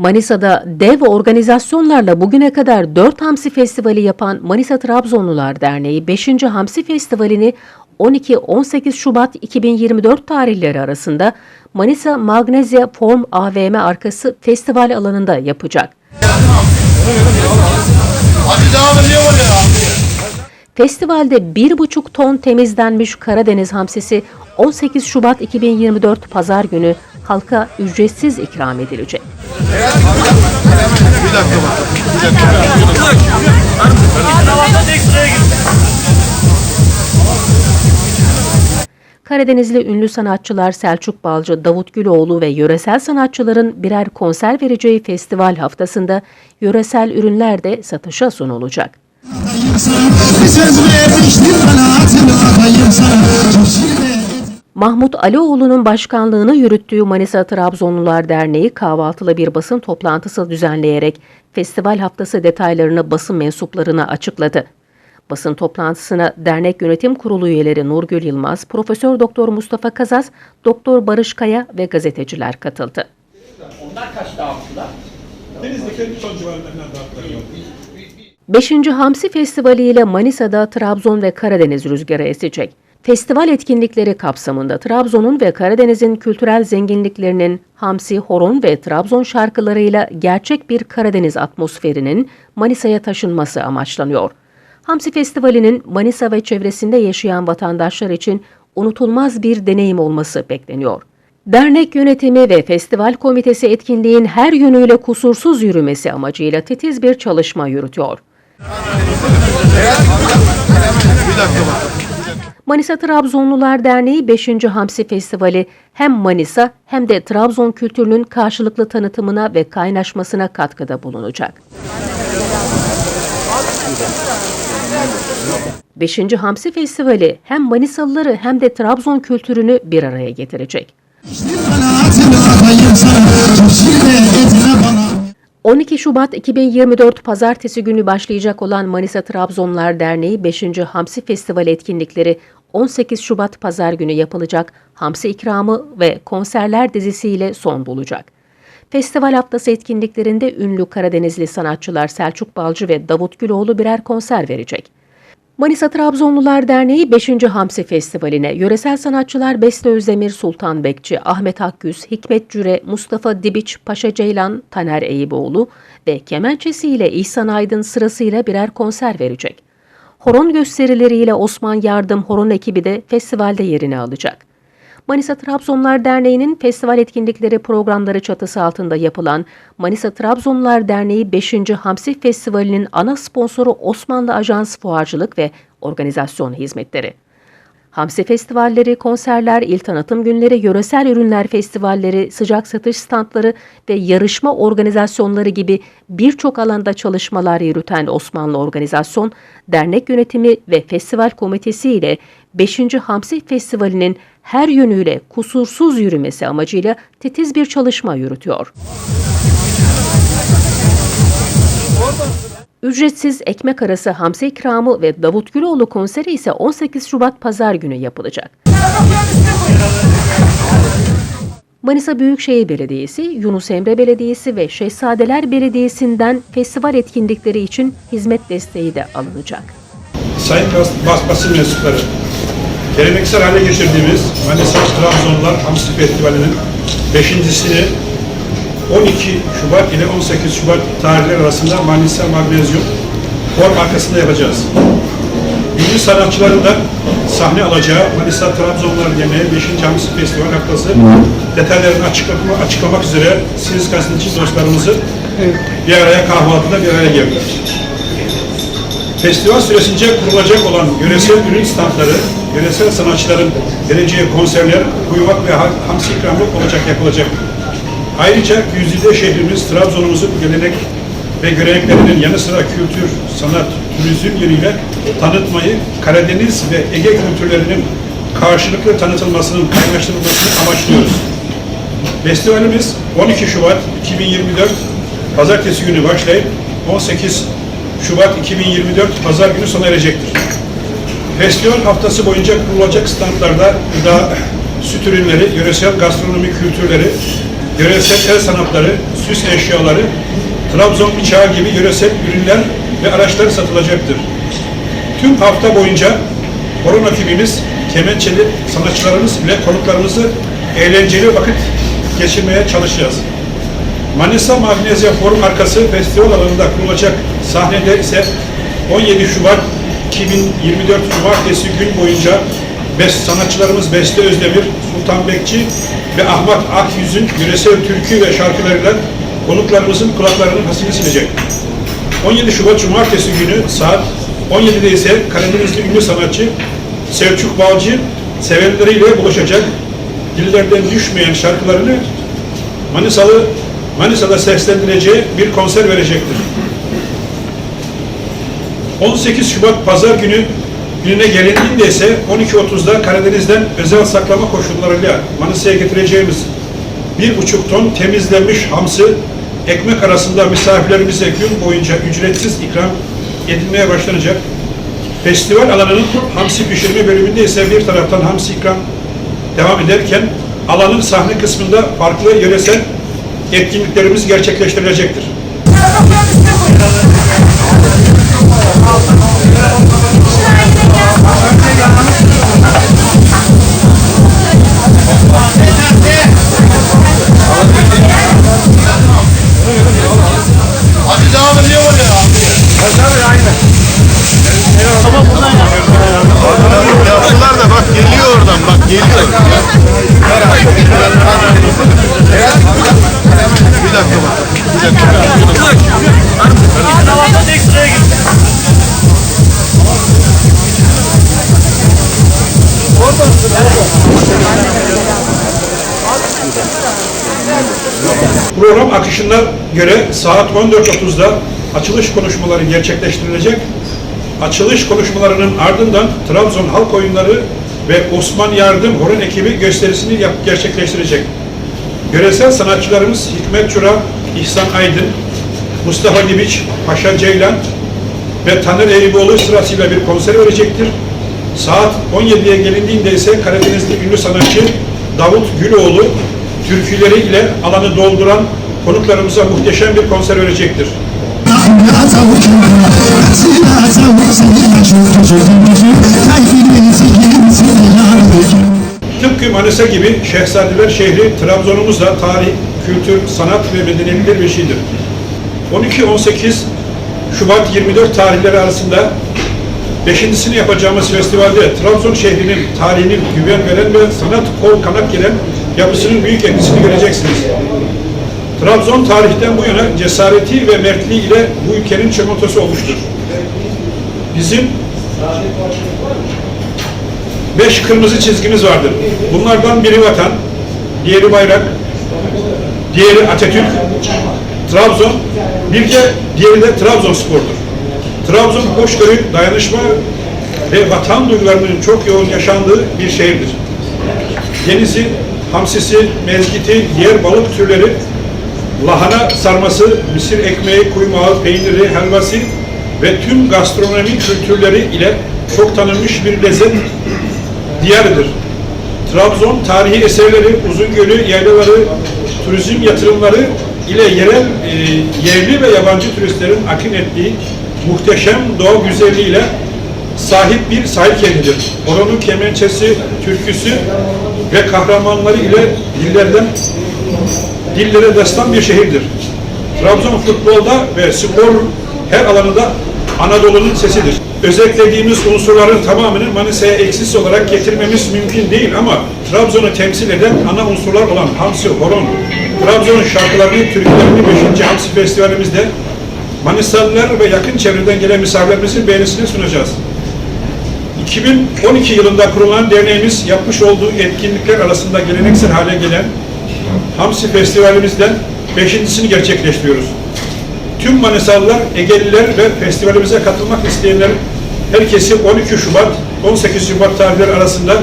Manisa'da dev organizasyonlarla bugüne kadar 4 Hamsi Festivali yapan Manisa Trabzonlular Derneği 5. Hamsi Festivali'ni 12-18 Şubat 2024 tarihleri arasında Manisa Magnezya Form AVM arkası festival alanında yapacak. Festivalde 1,5 ton temizlenmiş Karadeniz hamsisi 18 Şubat 2024 Pazar günü halka ücretsiz ikram edilecek. Bir dakika. Karadenizli ünlü sanatçılar Selçuk Balcı, Davut Güloğlu ve yöresel sanatçıların birer konser vereceği festival haftasında yöresel ürünler de satışa sunulacak. Bir Mahmut Alioğlu'nun başkanlığını yürüttüğü Manisa Trabzonlular Derneği kahvaltılı bir basın toplantısı düzenleyerek festival haftası detaylarını basın mensuplarına açıkladı. Basın toplantısına dernek yönetim kurulu üyeleri Nurgül Yılmaz, Profesör Doktor Mustafa Kazaz, Doktor Barış Kaya ve gazeteciler katıldı. Son falan dağıtları 5. Hamsi Festivali ile Manisa'da Trabzon ve Karadeniz rüzgarı esecek. Festival etkinlikleri kapsamında Trabzon'un ve Karadeniz'in kültürel zenginliklerinin Hamsi, Horon ve Trabzon şarkılarıyla gerçek bir Karadeniz atmosferinin Manisa'ya taşınması amaçlanıyor. Hamsi Festivali'nin Manisa ve çevresinde yaşayan vatandaşlar için unutulmaz bir deneyim olması bekleniyor. Dernek yönetimi ve festival komitesi etkinliğin her yönüyle kusursuz yürümesi amacıyla titiz bir çalışma yürütüyor. Bir dakika. Manisa Trabzonlular Derneği 5. Hamsi Festivali hem Manisa hem de Trabzon kültürünün karşılıklı tanıtımına ve kaynaşmasına katkıda bulunacak. 5. Hamsi Festivali hem Manisalıları hem de Trabzon kültürünü bir araya getirecek. bana hatırlatayım sana Çok şirin etme bana 12 Şubat 2024 Pazartesi günü başlayacak olan Manisa Trabzonlar Derneği 5. Hamsi Festivali etkinlikleri 18 Şubat Pazar günü yapılacak Hamsi ikramı ve konserler dizisiyle son bulacak. Festival haftası etkinliklerinde ünlü Karadenizli sanatçılar Selçuk Balcı ve Davut Güloğlu birer konser verecek. Manisa Trabzonlular Derneği 5. Hamsi Festivali'ne yöresel sanatçılar Beste Özdemir, Sultan Bekçi, Ahmet Akgüz, Hikmet Cüre, Mustafa Dibiç, Paşa Ceylan, Taner Eyüboğlu ve kemençesi ile İhsan Aydın sırasıyla birer konser verecek. Horon gösterileriyle Osman Yardım Horon ekibi de festivalde yerini alacak. Manisa Trabzonlar Derneği'nin festival etkinlikleri programları çatısı altında yapılan Manisa Trabzonlar Derneği 5. Hamsi Festivali'nin ana sponsoru Osmanlı Ajans Fuarcılık ve Organizasyon Hizmetleri. Hamsi festivalleri, konserler, il tanıtım günleri, yöresel ürünler festivalleri, sıcak satış standları ve yarışma organizasyonları gibi birçok alanda çalışmalar yürüten Osmanlı Organizasyon, dernek yönetimi ve festival komitesi ile 5. Hamsi Festivali'nin her yönüyle kusursuz yürümesi amacıyla titiz bir çalışma yürütüyor. Ücretsiz ekmek arası hamsi ikramı ve Davut Güloğlu konseri ise 18 Şubat Pazar günü yapılacak. Manisa Büyükşehir Belediyesi, Yunus Emre Belediyesi ve Şehzadeler Belediyesi'nden festival etkinlikleri için hizmet desteği de alınacak. Sayın bas, bas, basın mensupları, geleneksel hale getirdiğimiz Manisa Trabzonlar Hamsi Festivali'nin beşincisini 12 Şubat ile 18 Şubat tarihleri arasında Manisa Magnezyum form arkasında yapacağız. Ünlü sanatçıların da sahne alacağı Manisa Trabzonlar Derneği 5. Hamsi Festival haftası detaylarını açıklama, açıklamak üzere siz gazeteci dostlarımızı bir araya kahvaltıda bir araya geldik. Festival süresince kurulacak olan yöresel ürün standları, yöresel sanatçıların vereceği konserler, kuyumak ve ha- hamsi ikramı olacak, yapılacak. Ayrıca güzide şehrimiz Trabzon'umuzun gelenek ve göreneklerinin yanı sıra kültür, sanat, turizm yönüyle tanıtmayı, Karadeniz ve Ege kültürlerinin karşılıklı tanıtılmasının, kaynaştırılmasını amaçlıyoruz. Festivalimiz 12 Şubat 2024 Pazartesi günü başlayıp 18 Şubat 2024 Pazar günü sona erecektir. Festival haftası boyunca kurulacak standlarda gıda, süt ürünleri, yöresel gastronomi kültürleri, yöresel el sanatları, süs eşyaları, Trabzon bıçağı gibi yöresel ürünler ve araçlar satılacaktır. Tüm hafta boyunca horon ekibimiz, kemençeli sanatçılarımız ile konuklarımızı eğlenceli vakit geçirmeye çalışacağız. Manisa Magnezya Forum arkası festival alanında kurulacak sahnede ise 17 Şubat 2024 Cumartesi gün boyunca sanatçılarımız Beste Özdemir, Sultan Bekçi ve Ahmet Akyüz'ün yöresel türkü ve şarkılarıyla konuklarımızın kulaklarının hasını silecek. 17 Şubat Cumartesi günü saat 17'de ise Karadenizli ünlü sanatçı Selçuk Balcı sevenleriyle buluşacak. Dillerden düşmeyen şarkılarını Manisalı Manisa'da seslendireceği bir konser verecektir. 18 Şubat Pazar günü gününe gelindiğinde ise 12.30'da Karadeniz'den özel saklama koşullarıyla Manisa'ya getireceğimiz bir buçuk ton temizlenmiş hamsı ekmek arasında misafirlerimize gün boyunca ücretsiz ikram edilmeye başlanacak. Festival alanının hamsi pişirme bölümünde ise bir taraftan hamsi ikram devam ederken alanın sahne kısmında farklı yöresel etkinliklerimiz gerçekleştirilecektir. Program akışına göre saat 14.30'da açılış konuşmaları gerçekleştirilecek. Açılış konuşmalarının ardından Trabzon Halk Oyunları ve Osman Yardım Horon ekibi gösterisini yap- gerçekleştirecek. Göresel sanatçılarımız Hikmet Çura, İhsan Aydın, Mustafa Dibiç, Paşa Ceylan ve Taner Eyüboğlu sırasıyla bir konser verecektir. Saat 17'ye gelindiğinde ise Karadenizli ünlü sanatçı Davut Güloğlu türküleri ile alanı dolduran konuklarımıza muhteşem bir konser verecektir. Tıpkı Manisa gibi Şehzadeler şehri Trabzon'umuz da tarih, kültür, sanat ve medeniyetler beşiğidir. 12-18 Şubat 24 tarihleri arasında beşincisini yapacağımız festivalde Trabzon şehrinin tarihinin güven veren ve sanat kol kanat gelen yapısının büyük etkisini göreceksiniz. Trabzon tarihten bu yana cesareti ve mertliği ile bu ülkenin çimentosu olmuştur. Bizim beş kırmızı çizgimiz vardır. Bunlardan biri vatan, diğeri bayrak, diğeri Atatürk, Trabzon, bir de diğeri de Trabzonspor'dur. Trabzon hoşgörü, dayanışma ve vatan duygularının çok yoğun yaşandığı bir şehirdir. Denizi, hamsisi, mezgiti, diğer balık türleri, lahana sarması, misir ekmeği, kuymağı, peyniri, helvası ve tüm gastronomi kültürleri ile çok tanınmış bir lezzet diyarıdır. Trabzon tarihi eserleri, Uzungölü, yaylaları, turizm yatırımları ile yerel, e, yerli ve yabancı turistlerin akın ettiği muhteşem doğa güzelliğiyle sahip bir sahil kentidir. Oranın kemençesi, türküsü ve kahramanları ile dillerden dillere destan bir şehirdir. Trabzon futbolda ve spor her alanında Anadolu'nun sesidir. Özetlediğimiz unsurların tamamını Manisa'ya eksiz olarak getirmemiz mümkün değil ama Trabzon'u temsil eden ana unsurlar olan Hamsi, Horon, Trabzon'un şarkılarını, türkülerini 5. Hamsi Festivalimizde Manisalılar ve yakın çevreden gelen misafirlerimizin beğenisini sunacağız. 2012 yılında kurulan derneğimiz yapmış olduğu etkinlikler arasında geleneksel hale gelen Hamsi Festivalimizden beşincisini gerçekleştiriyoruz. Tüm Manisalılar, Egeliler ve festivalimize katılmak isteyenler herkesi 12 Şubat, 18 Şubat tarihleri arasında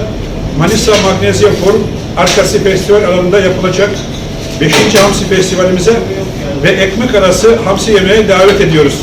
Manisa Magnezya Forum Arkası Festival alanında yapılacak 5. Hamsi Festivalimize ve ekmek arası hamsi yemeğe davet ediyoruz.